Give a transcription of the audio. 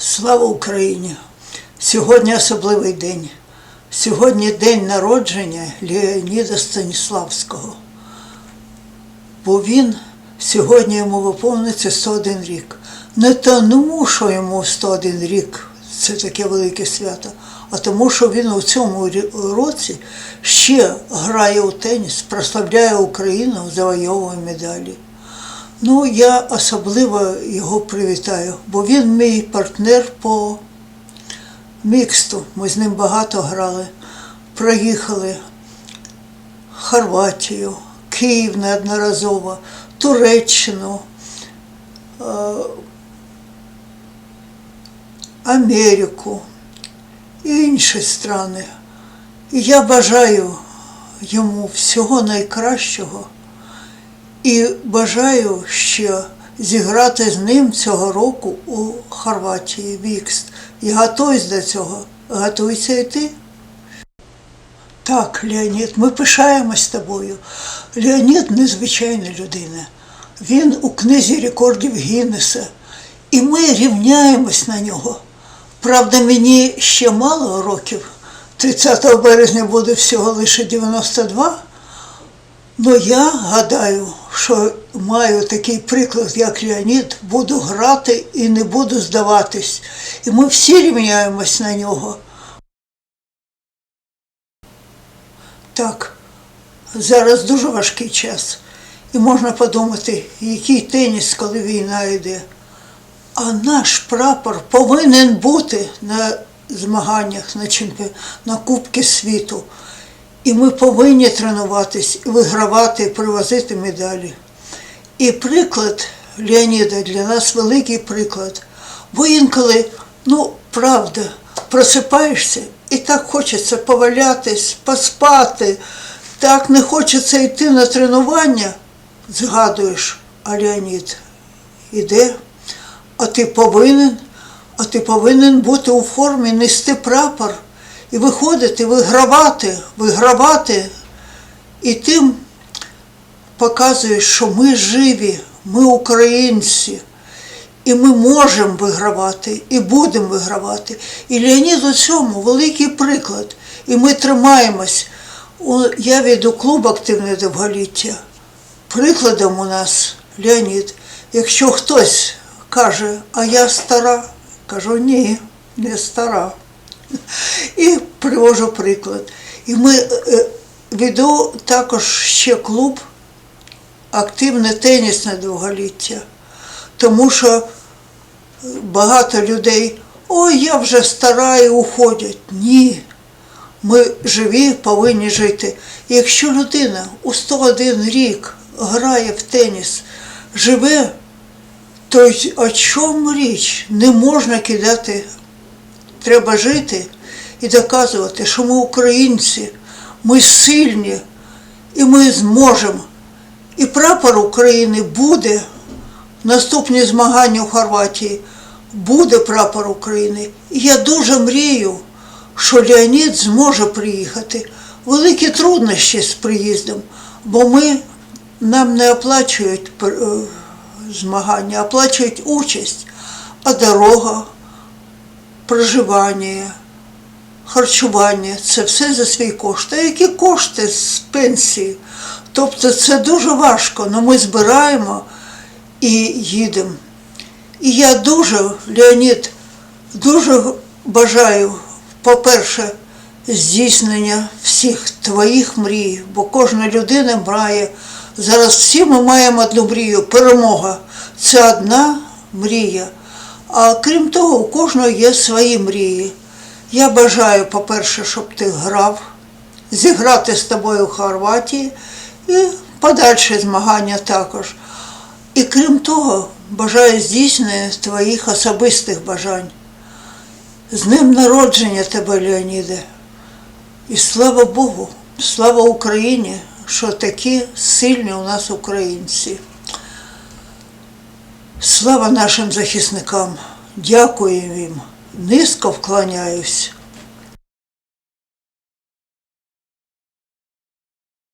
Слава Україні! Сьогодні особливий день. Сьогодні день народження Леоніда Станіславського. Бо він сьогодні йому виповниться 101 рік. Не тому, що йому 101 рік це таке велике свято, а тому, що він у цьому році ще грає у теніс, прославляє Україну, завойовує медалі. Ну, я особливо його привітаю, бо він мій партнер по міксту. Ми з ним багато грали. Проїхали Хорватію, Київ неодноразово, Туреччину, е, Америку і інші страни. І я бажаю йому всього найкращого. І бажаю ще зіграти з ним цього року у Хорватії Вікст. І готуюсь до цього. Готуйся і ти. Так, Леонід, ми пишаємось тобою. Леонід незвичайна людина. Він у книзі рекордів Гіннеса. І ми рівняємось на нього. Правда, мені ще мало років. 30 березня буде всього лише 92. Ну, я гадаю, що маю такий приклад, як Леонід, буду грати і не буду здаватись. І ми всі рівняємось на нього. Так, зараз дуже важкий час. І можна подумати, який теніс, коли війна йде. А наш прапор повинен бути на змаганнях на, чемпі... на Кубки світу. І ми повинні тренуватись, вигравати, привозити медалі. І приклад Леоніда для нас великий приклад. Бо інколи, ну, правда, просипаєшся і так хочеться повалятись, поспати, так не хочеться йти на тренування, згадуєш, а Леонід іде, а ти повинен, а ти повинен бути у формі, нести прапор і виходити, вигравати, вигравати. І тим показуєш, що ми живі, ми українці, і ми можемо вигравати, і будемо вигравати. І Леонід у цьому великий приклад. І ми тримаємось. Я веду клуб активне довголіття. Прикладом у нас Леонід. Якщо хтось каже, а я стара, кажу, ні, не стара. І привожу приклад. І ми е, веду також ще клуб активне тенісне довголіття. Тому що багато людей, ой, я вже стара і уходять. Ні. Ми живі, повинні жити. Якщо людина у 101 рік грає в теніс, живе, то о чому річ? Не можна кидати. Треба жити і доказувати, що ми українці, ми сильні і ми зможемо. І прапор України буде. Наступні змагання у Хорватії буде прапор України. І я дуже мрію, що Леонід зможе приїхати. Великі труднощі з приїздом, бо ми нам не оплачують е, змагання, оплачують участь, а дорога, проживання, харчування це все за свій кошт. А які кошти з пенсії? Тобто це дуже важко, але ми збираємо і їдемо. І я дуже, Леонід, дуже бажаю, по-перше, здійснення всіх твоїх мрій, бо кожна людина має. Зараз всі ми маємо одну мрію перемога. Це одна мрія. А крім того, у кожного є свої мрії. Я бажаю, по-перше, щоб ти грав, зіграти з тобою в Хорватії і подальші змагання також. І крім того, бажаю здійснення твоїх особистих бажань. З ним народження тебе, Леоніде. І слава Богу, слава Україні, що такі сильні у нас українці. Слава нашим захисникам, дякую їм, низько вклоняюсь.